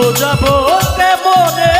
বোঝাবো কেমনে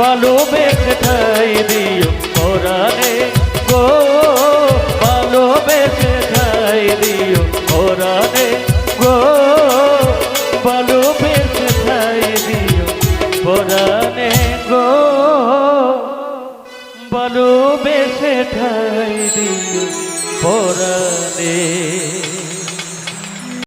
ভালোবেসে খাই দিও পরাণে গো ভালোবেসে খাই দিও পরাণে গো ভালোবেসে খাই দিও পরাণে গো ভালোবেসে খাই দিও পরাণে